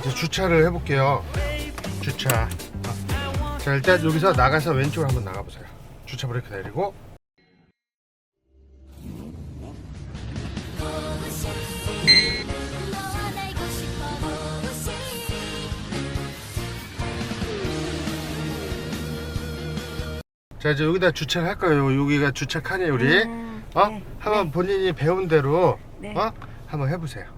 이제 주차를 해볼게요. 주차. 어. 자 일단 여기서 나가서 왼쪽으로 한번 나가보세요. 주차 브레이크 내리고. 자 이제 여기다 주차를 할 거예요. 여기가 주차 칸이에요, 우리. 음, 어? 네, 한번 본인이 배운 대로 네. 어? 한번 해보세요.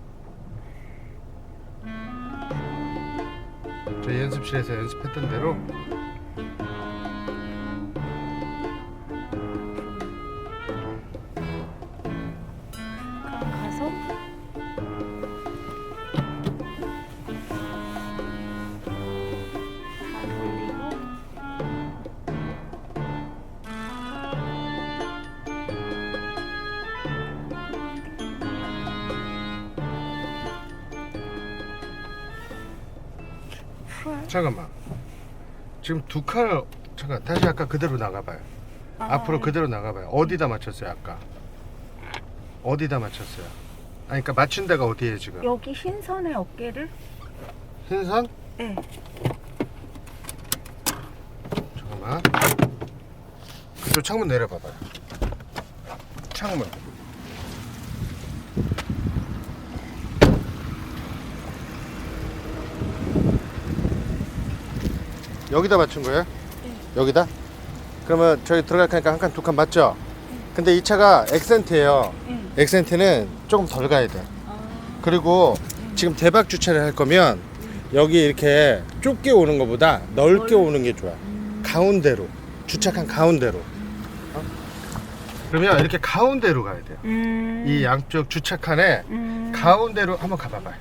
저희 연습실에서 연습했던 대로 잠깐만. 지금 두 칸을 잠깐 다시 아까 그대로 나가봐요. 아, 앞으로 그대로 나가봐요. 어디다 맞췄어요 아까? 어디다 맞췄어요? 아니 그러니까 맞춘 데가 어디예요 지금? 여기 흰선의 어깨를 흰선? 네. 잠깐만. 그쪽 창문 내려봐봐요. 창문. 여기다 맞춘 거예요? 여기다? 그러면 저기 들어갈 거니까 한 칸, 두 칸 맞죠? 근데 이 차가 엑센트예요. 네. 엑센트는 조금 덜 가야 돼. 아, 그리고 지금 대박 주차를 할 거면 여기 이렇게 좁게 오는 것보다 넓게 넓- 오는 게 좋아. 가운데로 주차칸 가운데로. 어? 그러면 이렇게 가운데로 가야 돼요. 음, 이 양쪽 주차칸에 음, 가운데로 한번 가봐봐요.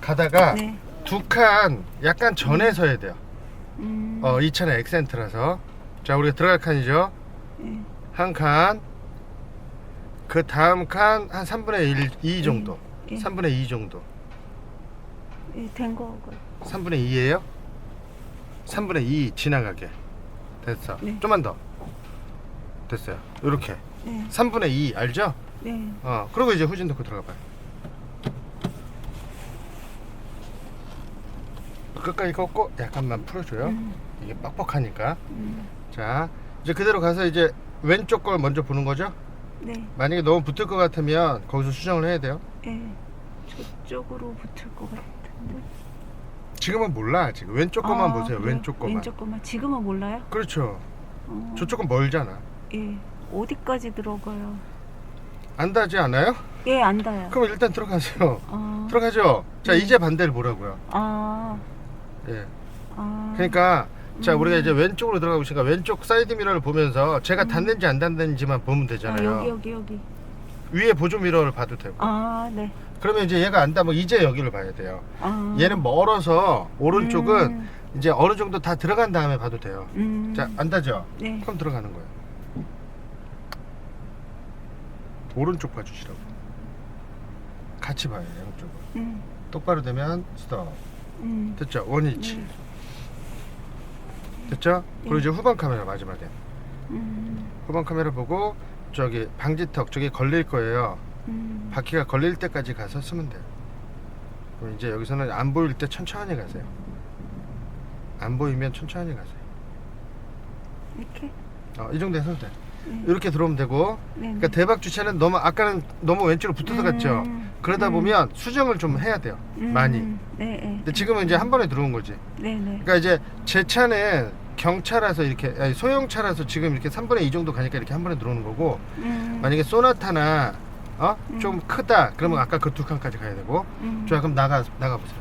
가다가 네. 두칸 약간 전에 서야 돼요. 음, 어, 이 차는 엑센트라서. 자, 우리가 들어갈 칸이죠. 네. 한 칸. 그 다음 칸 한 3분의 1, 2 정도. 예. 3분의 2 정도. 예, 된 거. 3분의 2예요? 3분의 2 지나가게 됐어 네. 좀만 더 됐어요 이렇게 네. 3분의 2 알죠? 네. 어 그리고 이제 후진 넣고 들어가 봐요 끝까지 꺾고 약간만 풀어줘요 음, 이게 뻑뻑하니까 음, 자 이제 그대로 가서 이제 왼쪽 걸 먼저 보는 거죠 네. 만약에 너무 붙을 것 같으면 거기서 수정을 해야 돼요 예. 저쪽으로 붙을 것 같은데. 지금은 몰라 지금 왼쪽 것만 아, 보세요 그래요? 왼쪽 것만 왼쪽 것만. 지금은 몰라요? 그렇죠 어, 저쪽은 멀잖아 예. 어디까지 들어가요? 안다지 않아요? 예, 안 닿아요. 그럼 일단 들어가세요. 아, 들어가죠. 자 네. 이제 반대를 보라고요. 아, 예. 아. 그러니까 자 음. 우리가 이제 왼쪽으로 들어가고 있으니까 왼쪽 사이드 미러를 보면서 제가 닿는지 안 닿는지만 보면 아, 되잖아요. 여기 여기 여기. 위에 보조 미러를 봐도 되고. 아, 네. 그러면 이제 얘가 안 닿으면 이제 여기를 봐야 돼요. 아. 얘는 멀어서 오른쪽은 음, 이제 어느 정도 다 들어간 다음에 봐도 돼요. 음. 자 안 닿죠? 네. 그럼 들어가는 거예요. 오른쪽 봐주시라고. 같이 봐요 양쪽을. 음. 똑바로 되면 스톱. 음. 됐죠? 원위치. 네. 됐죠? 그리고 네. 이제 후방 카메라 마지막에 음. 후방 카메라 보고 저기 방지턱 저기 걸릴 거예요 음. 바퀴가 걸릴 때까지 가서 쓰면 돼요 그럼 이제 여기서는 안 보일 때 천천히 가세요 안 보이면 천천히 가세요 이렇게. 어, 이 정도 해서 돼 네. 이렇게 들어오면 되고 네. 그러니까 대박 주차는 너무 아까는 너무 왼쪽으로 붙어서 갔죠 음. 그러다 음. 보면 수정을 좀 해야 돼요 음. 많이 네, 네. 근데 지금은 이제 한 번에 들어온 거지 네, 네. 그러니까 이제 제 차는 경차라서 이렇게 아니, 소형차라서 지금 이렇게 3분의 2 정도 가니까 이렇게 한 번에 들어오는 거고 음. 만약에 소나타나 어? 음. 좀 크다 그러면 아까 그 두 칸까지 가야 되고 음. 좋아 그럼 나가 나가 보세요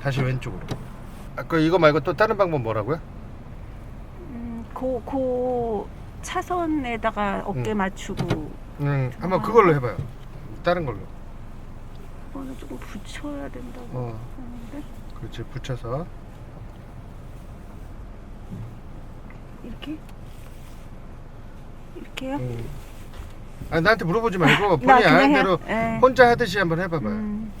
다시 왼쪽으로 아까 이거 말고 또 다른 방법 뭐라고요? 음, 고, 고 차선에다가 어깨 음. 맞추고 음 한번 아. 그걸로 해봐요 다른 걸로 이거는 조금 붙여야 된다고 어 하는데 그렇지 붙여서 이렇게 이렇게요? 음. 아니 나한테 물어보지 말고 나 본인이 그냥 아는 해. 대로 예. 혼자 하듯이 한번 해봐봐요 음.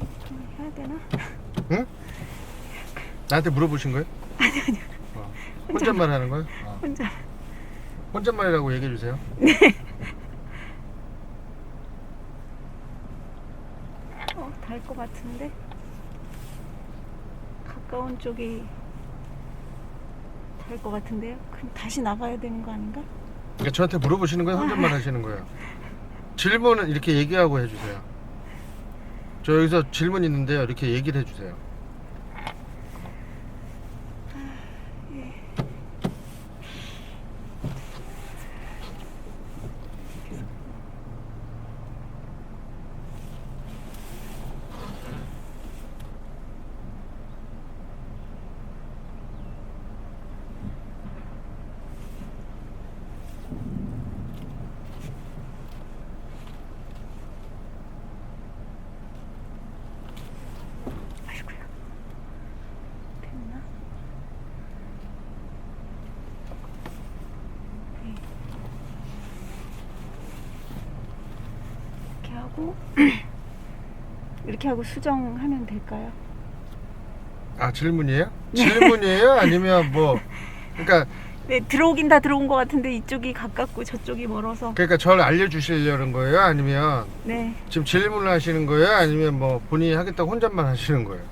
이렇게 해야 되나? 응? 나한테 물어보신 거예요? 아니 아니요. 어. 혼잣말 하는 거예요? 어. 혼자. 혼잣말이라고 얘기해 주세요. 어, 달 것 같은데? 가까운 쪽이 달 것 같은데요? 그럼 다시 나가야 되는 거 아닌가? 그러니까 저한테 물어보시는 거예요? 혼잣말 하시는 거예요? 질문은 이렇게 얘기하고 해주세요. 저 여기서 질문 있는데요. 이렇게 얘기를 해주세요. 하고 이렇게 하고 수정하면 될까요? 아 질문이에요? 질문이에요? 아니면 뭐 그러니까 네, 들어오긴 다 들어온 것 같은데 이쪽이 가깝고 저쪽이 멀어서 그러니까 저를 알려주시려는 거예요? 아니면 네, 지금 질문을 하시는 거예요? 아니면 뭐 본인이 하겠다고 혼잣말 하시는 거예요?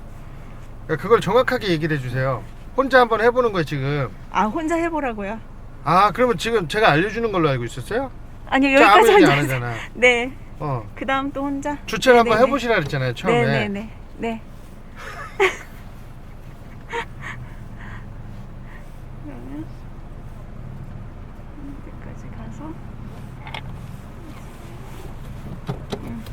그러니까 그걸 정확하게 얘기를 해주세요. 혼자 한번 해보는 거예요 지금. 아 혼자 해보라고요? 아 그러면 지금 제가 알려주는 걸로 알고 있었어요? 아니요 아무 여기까지 얘기 안 하잖아. 네, 어 그 다음 또 혼자 주체를 한번 네네. 해보시라 그랬잖아요 처음에. 네네네 네. 그러면 여기까지 가서 음.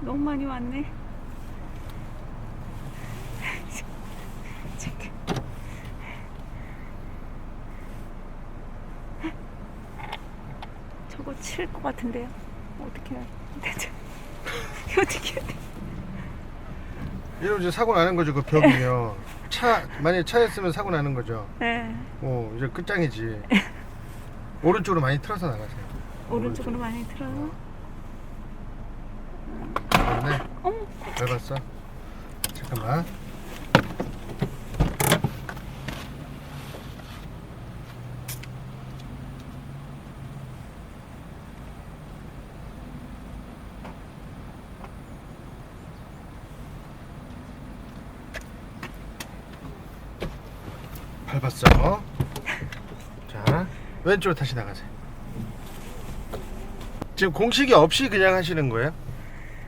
너무 많이 왔네. 잠깐. 저거 칠 것 같은데요. 어떻게 해야 돼? 어떻게 해야 돼? 이러면 이제 사고 나는 거죠 그 벽이면. 차 만약에 차였으면 사고 나는 거죠. 네. 어 이제 끝장이지. 오른쪽으로 많이 틀어서 나가세요. 오른쪽으로 많이 틀어서. 맞네. 봤어. 잠깐만. 밟았어. 자, 왼쪽으로 다시 나가세요. 지금 공식이 없이 그냥 하시는 거예요?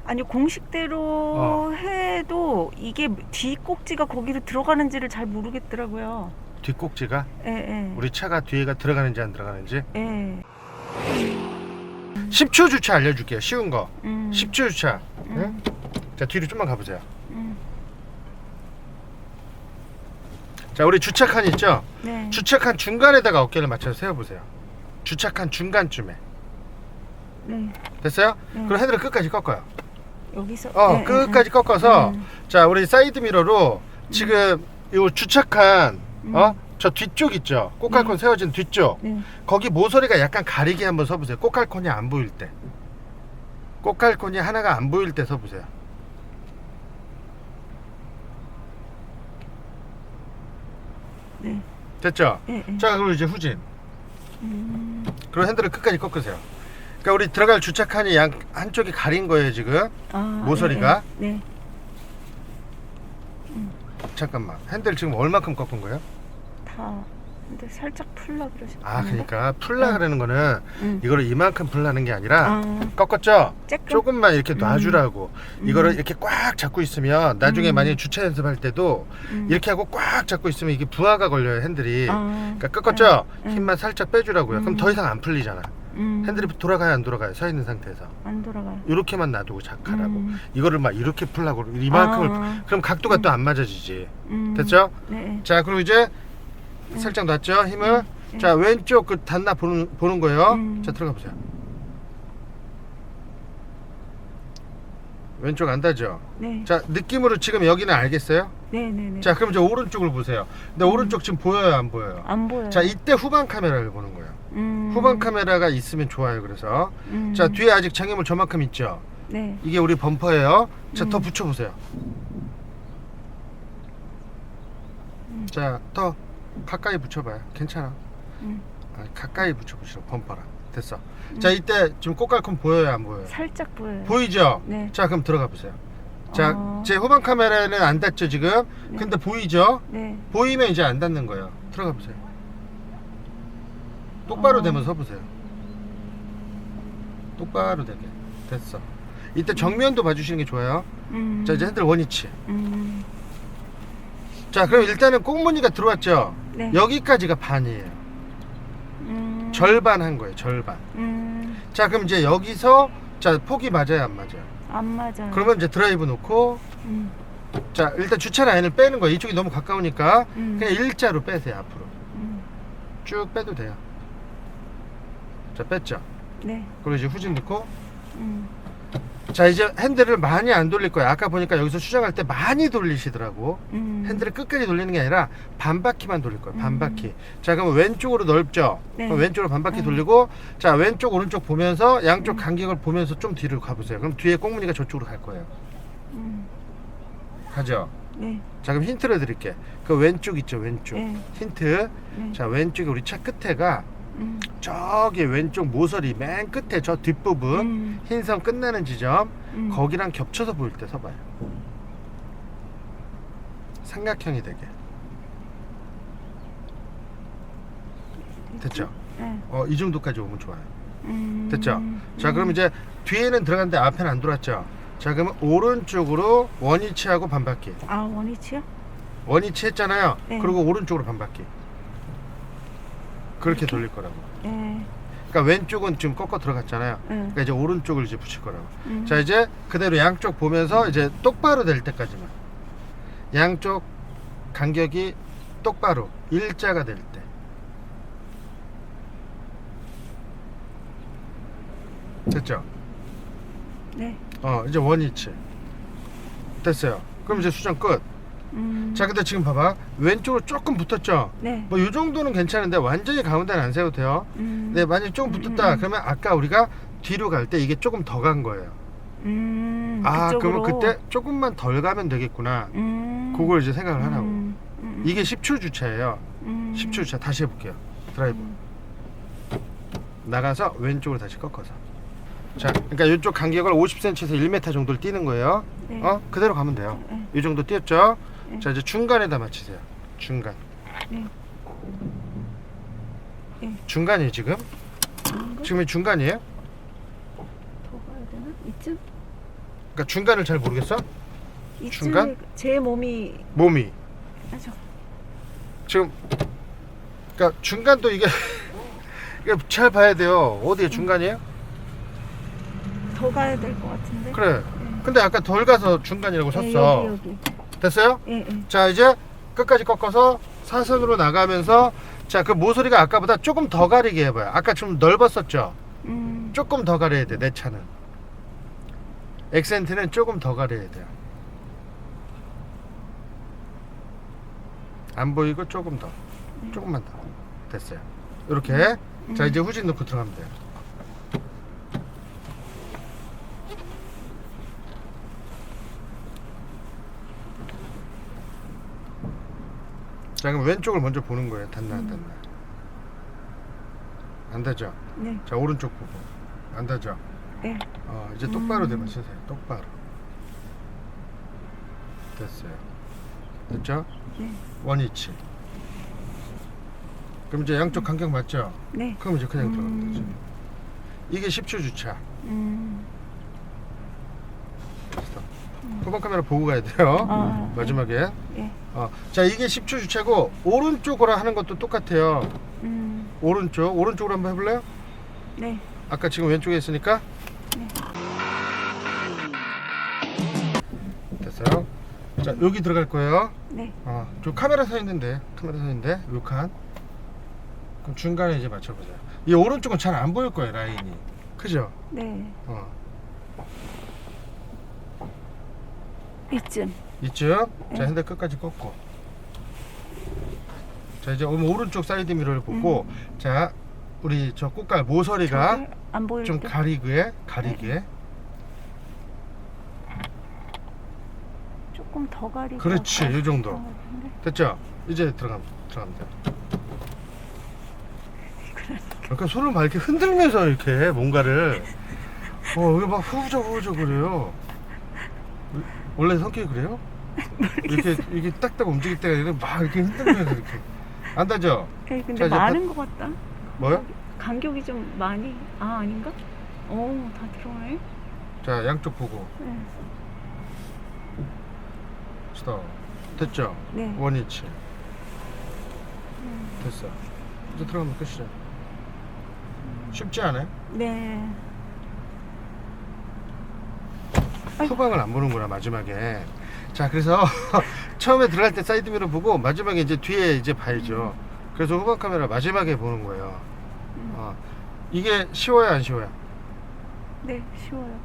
아니 공식대로 어. 해도 이게 뒤 꼭지가 거기로 들어가는지를 잘 모르겠더라고요. 뒷꼭지가 예, 예. 우리 차가 뒤에가 들어가는지 안 들어가는지 예. 10초 주차 알려줄게요 쉬운 거 음. 10초 주차 응? 음. 자 뒤로 좀만 가보세요 음. 자 우리 주차칸 있죠 네. 주차칸 중간에다가 어깨를 맞춰서 세워보세요 주차칸 중간쯤에 네. 됐어요? 네. 그럼 핸들을 끝까지 꺾어요 여기서 어 네, 끝까지 네, 꺾어서 음. 자 우리 사이드 미러로 지금 요 주차칸 음. 어? 저 뒤쪽 있죠 꼬깔콘 네. 세워진 뒤쪽 네. 거기 모서리가 약간 가리게 한번 서보세요. 꼬깔콘이 안 보일 때. 꼬깔콘이 하나가 안 보일 때 서보세요. 네. 됐죠? 예, 예. 자, 그리고 이제 후진. 음. 그리고 핸들을 끝까지 꺾으세요. 그러니까 우리 들어갈 주차칸이 양 한쪽이 가린 거예요, 지금. 아, 모서리가? 예, 예. 네. 잠깐만. 핸들 지금 얼마큼 꺾은 거예요? 다. 근데 살짝 풀라 그러셨 아, 그러니까 풀라 그러는 거는 음. 이거를 이만큼 풀라는 게 아니라 아, 꺾었죠? 조금. 조금만 이렇게 놔주라고. 음. 이거를 이렇게 꽉 잡고 있으면 나중에 음. 만약에 주차 연습할 때도 음. 이렇게 하고 꽉 잡고 있으면 이게 부하가 걸려요, 핸들이. 아, 그러니까 꺾었죠? 음. 힘만 살짝 빼주라고요. 그럼 음. 더 이상 안 풀리잖아. 음. 핸들이 돌아가요, 안 돌아가요? 서 있는 상태에서. 안 돌아가요. 이렇게만 놔두고 작하라고. 음. 이거를 막 이렇게 풀라고. 이만큼을. 아, 그럼 각도가 또 안 맞아지지. 음. 됐죠? 네. 자, 그리고 이제 살짝 놨죠? 힘을. 음. 자, 왼쪽 그 단나 보는, 보는 거예요. 음. 자, 들어가 보세요. 왼쪽 안 닿죠? 네. 자 느낌으로 지금 여기는 알겠어요? 네 네 네. 자 그럼 이제 오른쪽을 보세요. 근데 오른쪽 지금 보여요 안 보여요? 안 보여요. 자 이때 후방 카메라를 보는 거예요. 음. 후방 카메라가 있으면 좋아요. 그래서 음. 자 뒤에 아직 장애물 저만큼 있죠. 네. 이게 우리 범퍼예요. 자더 음. 붙여보세요. 음. 자더 가까이 붙여봐요. 괜찮아. 음. 아, 가까이 붙여보시라고 범퍼랑 됐어. 자 이때 지금 꽃갈콘 보여요 안 보여요? 살짝 보여요. 보이죠? 네. 자 그럼 들어가 보세요. 자 어. 제 후방 카메라는 안 닿죠 지금? 네. 근데 보이죠? 네. 보이면 이제 안 닿는 거예요. 들어가 보세요. 똑바로 어. 되면 서 보세요. 똑바로 되게 됐어. 이때 정면도 봐주시는 게 좋아요. 음. 자 이제 핸들 원위치. 음. 자 그럼 일단은 꽁무니가 들어왔죠. 네. 여기까지가 반이에요. 음. 절반 한 거예요. 절반. 음. 자 그럼 이제 여기서 자 폭이 맞아요 안 맞아요? 안 맞아요. 그러면 이제 드라이브 놓고 음. 자 일단 주차 라인을 빼는 거예요. 이쪽이 너무 가까우니까 음. 그냥 일자로 빼세요 앞으로. 음. 쭉 빼도 돼요. 자 뺐죠. 네. 그리고 이제 후진 넣고 음. 자 이제 핸들을 많이 안 돌릴 거예요. 아까 보니까 여기서 수정할 때 많이 돌리시더라고. 음. 핸들을 끝까지 돌리는 게 아니라 반 바퀴만 돌릴 거예요. 반 음. 바퀴. 자 그럼 왼쪽으로 넓죠. 네. 그럼 왼쪽으로 반 바퀴 음. 돌리고 자 왼쪽 오른쪽 보면서 양쪽 음. 간격을 보면서 좀 뒤로 가보세요. 그럼 뒤에 꽁무니가 저쪽으로 갈 거예요. 음. 가죠. 네. 자 그럼 힌트를 드릴게. 그 왼쪽 있죠 왼쪽. 네. 힌트. 네. 자 왼쪽에 우리 차 끝에가 음. 저기 왼쪽 모서리 맨 끝에 저 뒷부분 음. 흰선 끝나는 지점 음. 거기랑 겹쳐서 보일 때 서봐요. 삼각형이 되게. 됐죠? 네. 어, 이 정도까지 오면 좋아요. 음. 됐죠? 자, 음. 그럼 이제 뒤에는 들어갔는데 앞에는 안 돌았죠? 자, 그러면 오른쪽으로 원위치하고 반바퀴. 아 원위치요? 원위치 했잖아요. 네. 그리고 오른쪽으로 반바퀴. 그렇게 돌릴 거라고. 네. 그러니까 왼쪽은 지금 꺾어 들어갔잖아요. 네. 그러니까 이제 오른쪽을 이제 붙일 거라고. 음. 자 이제 그대로 양쪽 보면서 이제 똑바로 될 때까지만 양쪽 간격이 똑바로 일자가 될 때. 됐죠? 네. 어 이제 원위치 됐어요. 그럼 이제 수정 끝. 음. 자 근데 지금 봐봐 왼쪽으로 조금 붙었죠? 네. 뭐 이 정도는 괜찮은데 완전히 가운데는 안 세워도 돼요. 음. 네 만약에 조금 붙었다 음, 음. 그러면 아까 우리가 뒤로 갈 때 이게 조금 더 간 거예요. 음. 아 그쪽으로. 그러면 그때 조금만 덜 가면 되겠구나. 음. 그걸 이제 생각을 하라고. 음. 음. 이게 10초 주차예요. 음. 10초 주차 다시 해볼게요. 드라이브 음. 나가서 왼쪽으로 다시 꺾어서. 자, 그러니까 이쪽 간격을 50cm에서 1m 정도를 뛰는 거예요. 네. 어? 그대로 가면 돼요. 네. 이 정도 뛰었죠? 네. 자, 이제 중간에다 맞추세요. 중간. 네. 네. 중간이 지금? 지금이 중간이에요? 더 가야 되나? 이쯤? 그러니까 중간을 잘 모르겠어? 이쯤에 중간? 제 몸이 몸이 아저 지금 그러니까 중간도 이게 이게 잘 봐야 돼요. 어디에 중간이에요? 더 가야 될 것 같은데. 그래. 근데 아까 덜 가서 중간이라고 네, 섰어. 여기 여기. 됐어요? 예 예. 자 이제 끝까지 꺾어서 사선으로 나가면서 자 그 모서리가 아까보다 조금 더 가리게 해봐요. 아까 좀 넓었었죠? 음. 조금 더 가려야 돼 내 차는. 엑센트는 조금 더 가려야 돼요. 안 보이고 조금 더. 조금만 더. 됐어요. 이렇게. 자 이제 후진 넣고 들어가면 돼요 자 그럼 왼쪽을 먼저 보는 거예요 닿나 안 닿나. 안 닿죠 네. 자 오른쪽 보고 안 닿죠 네. 어 이제 똑바로 음. 되면 쓰세요 똑바로. 됐어요. 됐죠? 네. 원위치. 그럼 이제 양쪽 간격 맞죠? 네. 그럼 이제 그냥 들어가면 음. 되죠. 이게 10초 주차. 음. 후방 카메라 보고 가야 돼요. 아, 마지막에. 예. 어, 자 이게 10초 주차고 오른쪽으로 하는 것도 똑같아요 음. 오른쪽 오른쪽으로 한번 해볼래요? 네. 아까 지금 왼쪽에 있으니까 네. 됐어요 자 여기 들어갈 거예요 네. 어, 저 카메라 서 있는데 카메라 서 있는데 요칸 그럼 중간에 이제 맞춰보세요 이 오른쪽은 잘 안 보일 거예요 라인이 그죠? 네. 어. 이쯤. 이쯤 자 네. 핸들 끝까지 꺾고 자 이제 오른쪽 사이드 미러를 보고 자 우리 저 꽃갈 모서리가 저기 안 보일 좀 때. 가리게 가리게 조금 더 가리고. 그렇지, 할까 이 정도. 됐죠? 이제 들어가면 돼. 그러니까 손을 막 이렇게 흔들면서 이렇게 뭔가를 어 이게 막 후우적 후우적 그래요. 원래 성격이 그래요? 이렇게 이게 딱딱 움직일 때가 아니라 막 이렇게 흔들면서 이렇게 안다죠? 에이, 근데 자, 이제 많은 것 같다. 뭐요? 간격이 좀 많이. 아 아닌가? 오, 다 들어오네. 자 양쪽 보고 네. 스톱 됐죠? 네. 원위치 됐어 이제 들어가면 끝이죠 쉽지 않아요? 네. 아이고. 후방을 안 보는구나 마지막에 자 그래서 처음에 들어갈 때 사이드 미러 보고 마지막에 이제 뒤에 이제 봐야죠 그래서 후방 카메라 마지막에 보는 거예요 어. 이게 쉬워요 안 쉬워요? 네, 쉬워요.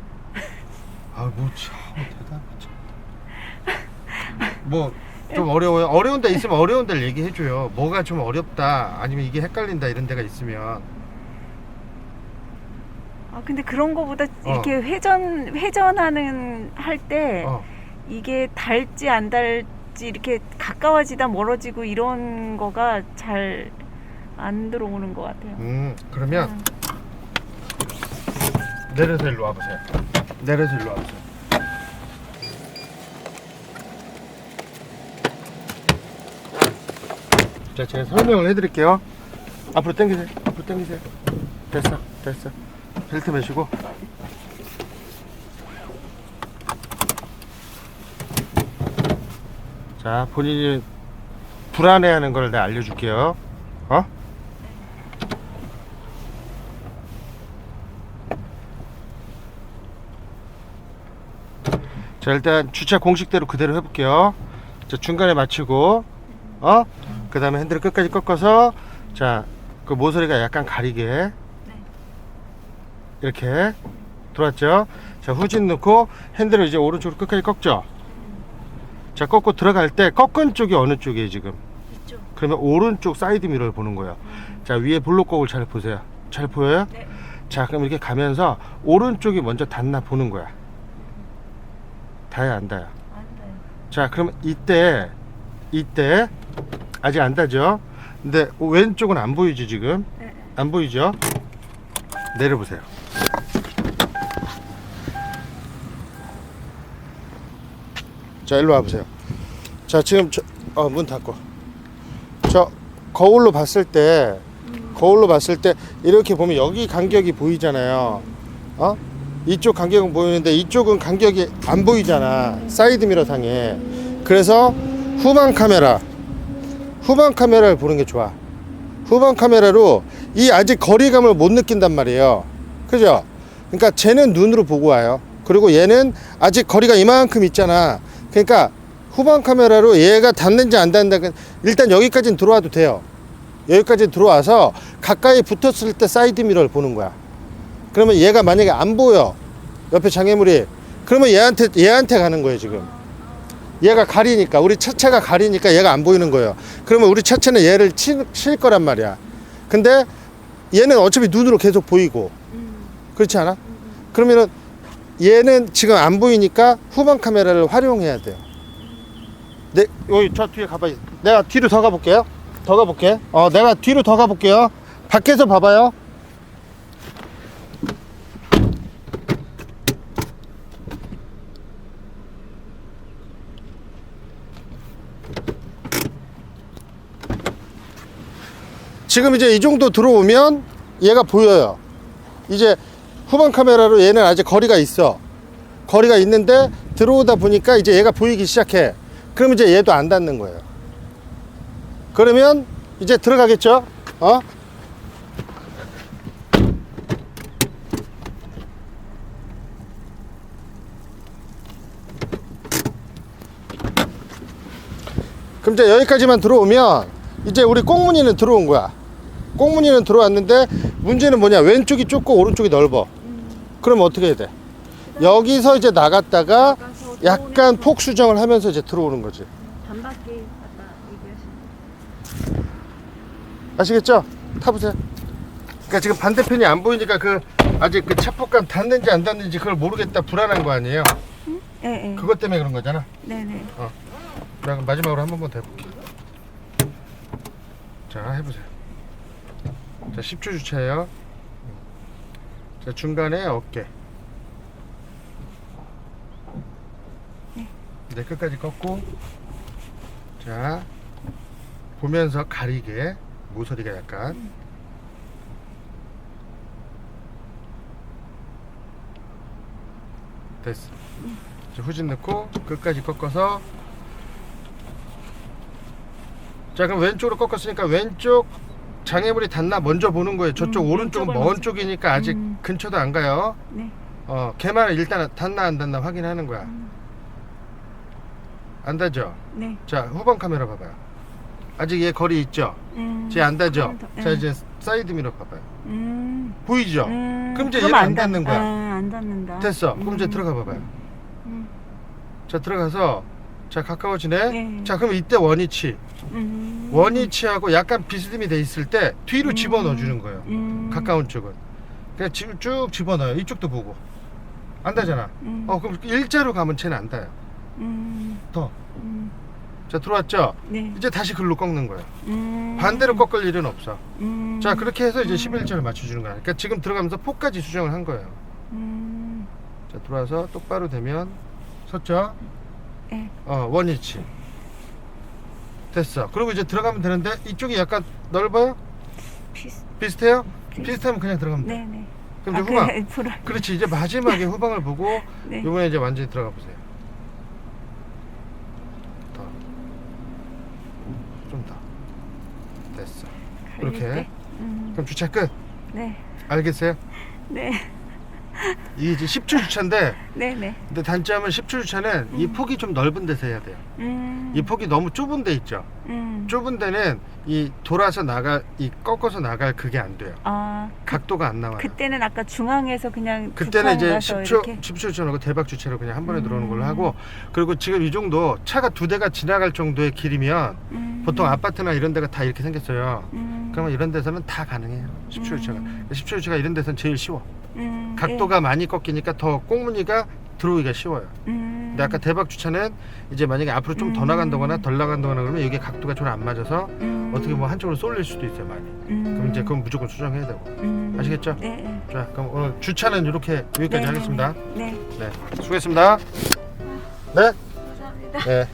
아뭐 참 대단해 뭐좀 어려워요 어려운 데 있으면 어려운 데를 얘기해 줘요 뭐가 좀 어렵다 아니면 이게 헷갈린다 이런 데가 있으면 아 근데 그런 거보다 어. 이렇게 회전 회전하는 할 때 어. 이게 닳지 안 닳지 이렇게 가까워지다 멀어지고 이런 거가 잘 안 들어오는 것 같아요. 음 그러면 음. 내려서 일로 와보세요. 내려서 일로 와보세요. 자, 제가 설명을 해드릴게요. 앞으로 당기세요. 앞으로 당기세요. 됐어, 됐어. 벨트 매시고. 자, 본인이 불안해하는 걸 내가 알려줄게요. 어? 자 일단 주차 공식대로 그대로 해볼게요 자 중간에 맞추고 어? 그 다음에 핸들을 끝까지 꺾어서 자 그 모서리가 약간 가리게 이렇게 들어왔죠 자 후진 넣고 핸들을 이제 오른쪽으로 끝까지 꺾죠 자 꺾고 들어갈 때 꺾은 쪽이 어느 쪽이에요 지금 이쪽. 그러면 오른쪽 사이드 미러를 보는 거예요 자 위에 블록곡을 잘 보세요 잘 보여요? 네. 자 그럼 이렇게 가면서 오른쪽이 먼저 닿나 보는 거야 닿아야 안 닿아요 안 돼요. 자 그럼 이때 이때 아직 안 닿죠 근데 왼쪽은 안 보이지 지금 네. 안 보이죠 내려보세요 자 일로 와보세요. 자 지금 저, 어, 문 닫고. 저 거울로 봤을 때 거울로 봤을 때 이렇게 보면 여기 간격이 보이잖아요. 어? 이쪽 간격은 보이는데 이쪽은 간격이 안 보이잖아. 사이드 미러 상에. 그래서 후방 카메라. 후방 카메라를 보는 게 좋아. 후방 카메라로 이 아직 거리감을 못 느낀단 말이에요. 그죠? 그러니까 쟤는 눈으로 보고 와요. 그리고 얘는 아직 거리가 이만큼 있잖아 그러니까 후방 카메라로 얘가 닿는지 안 닿는지 일단 여기까지는 들어와도 돼요. 여기까지 들어와서 가까이 붙었을 때 사이드 미러를 보는 거야. 그러면 얘가 만약에 안 보여. 옆에 장애물이. 그러면 얘한테 얘한테 가는 거예요 지금. 얘가 가리니까. 우리 차체가 가리니까 얘가 안 보이는 거예요. 그러면 우리 차체는 얘를 치, 칠 거란 말이야. 근데 얘는 어차피 눈으로 계속 보이고. 음. 그렇지 않아? 그러면은 얘는 지금 안 보이니까 후방 카메라를 활용해야 돼요. 네 여기 저 뒤에 가봐요. 내가 뒤로 더 가볼게요. 더 가볼게. 어 내가 뒤로 더 가볼게요. 밖에서 봐봐요. 지금 이제 이 정도 들어오면 얘가 보여요. 이제 후방 카메라로 얘는 아직 거리가 있어. 거리가 있는데 들어오다 보니까 이제 얘가 보이기 시작해. 그럼 이제 얘도 안 닿는 거예요. 그러면 이제 들어가겠죠? 어? 그럼 이제 여기까지만 들어오면 이제 우리 꽁무니는 들어온 거야. 꽁무니는 들어왔는데 문제는 뭐냐? 왼쪽이 좁고 오른쪽이 넓어. 그럼 어떻게 해야 돼? 여기서 이제 나갔다가 약간 폭 수정을 하면서 이제 들어오는 거지. 반바퀴 아까 얘기하신. 아시겠죠? 타보세요. 그러니까 지금 반대편이 안 보이니까 그 아직 그 차폭감 닿는지 안 닿는지 그걸 모르겠다 불안한 거 아니에요? 예, 예. 그것 때문에 그런 거잖아. 네네. 내가 마지막으로 한 번만 더 해볼게. 자, 해보세요. 자, 10초 주차예요. 자, 중간에 어깨. 네, 끝까지 꺾고. 자, 보면서 가리게. 모서리가 약간. 됐어. 자, 후진 넣고 끝까지 꺾어서 자 그럼 왼쪽으로 꺾었으니까 왼쪽 장애물이 닿나 먼저 보는 거예요. 저쪽 음, 오른쪽은 먼 먼저. 쪽이니까 아직 음. 근처도 안 가요. 네. 어 걔만 일단 닿나 안 닿나 확인하는 거야. 음. 안 닿죠? 네. 자 후방 카메라 봐봐요. 아직 얘 거리 있죠? 음. 쟤안 닿죠? 좀 더, 자 예. 이제 사이드 미러 봐봐요. 음. 보이죠? 음. 그럼 이제 그럼 얘는 안 닿- 닿는 거야. 아, 안 닿는다. 됐어. 그럼 이제 음. 들어가 봐봐요. 음. 자 들어가서 자 가까워지네. 네. 자 그럼 이때 원위치. 음. 원위치하고 약간 비스듬히 돼 있을 때 뒤로 음. 집어넣어 주는 거예요. 음. 가까운 쪽은 그냥 지- 쭉 집어넣어요 이쪽도 보고 안 닿잖아 음. 어 그럼 일자로 가면 쟤는 안 닿아요 음. 더. 음. 자 들어왔죠 네. 이제 다시 글로 꺾는 거예요 음. 반대로 꺾을 일은 없어 음. 자 그렇게 해서 이제 11자를 맞춰주는 거야 그러니까 지금 들어가면서 폭까지 수정을 한 거예요 음. 자 들어와서 똑바로 되면 섰죠 네. 어 원위치 됐어 그리고 이제 들어가면 되는데 이쪽이 약간 넓어요 피스. 비슷해요 비슷- 비슷하면 그냥 들어가면 돼 네네. 그럼 아, 이제 후방 그래, 불안. 그렇지 이제 마지막에 후방을 보고 네. 이번에 이제 완전히 들어가 보세요. 더. 좀 더. 됐어. 갈릴 이렇게. 때? 음. 그럼 주차 끝. 네. 알겠어요? 네. 이게 이제 10초 주차인데 네네. 근데 단점은 10초 주차는 이 폭이 좀 넓은 데서 해야 돼요. 음. 이 폭이 너무 좁은 데 있죠. 음. 좁은 데는 이 돌아서 나갈 이 꺾어서 나갈 그게 안 돼요. 아, 각도가 안 나와요. 그때는 아까 중앙에서 그냥 그때는 이제 가서 10초, 이렇게 10초 주차하고 대박 주차로 그냥 한 번에 들어오는 걸로 음. 하고 그리고 지금 이 정도 차가 두 대가 지나갈 정도의 길이면 음. 보통 아파트나 이런 데가 다 이렇게 생겼어요. 음. 그러면 이런 데서는 다 가능해요. 10초 주차가. 음. 10초 주차가 이런 데서는 제일 쉬워. 음. 각도가 많이 꺾이니까 더 꽁무니가 들어오기가 쉬워요. 예. 음. 근데 아까 대박 주차는 이제 만약에 앞으로 좀더 음. 나간다거나 덜 나간다거나 그러면 여기 각도가 좀 안 맞아서 음. 어떻게 뭐 한쪽으로 쏠릴 수도 있어요 많이. 음. 그럼 이제 그건 무조건 수정해야 되고. 음. 아시겠죠? 네. 네. 자 그럼 오늘 주차는 이렇게 여기까지 네, 하겠습니다. 네. 네 수고했습니다. 네. 감사합니다. 네.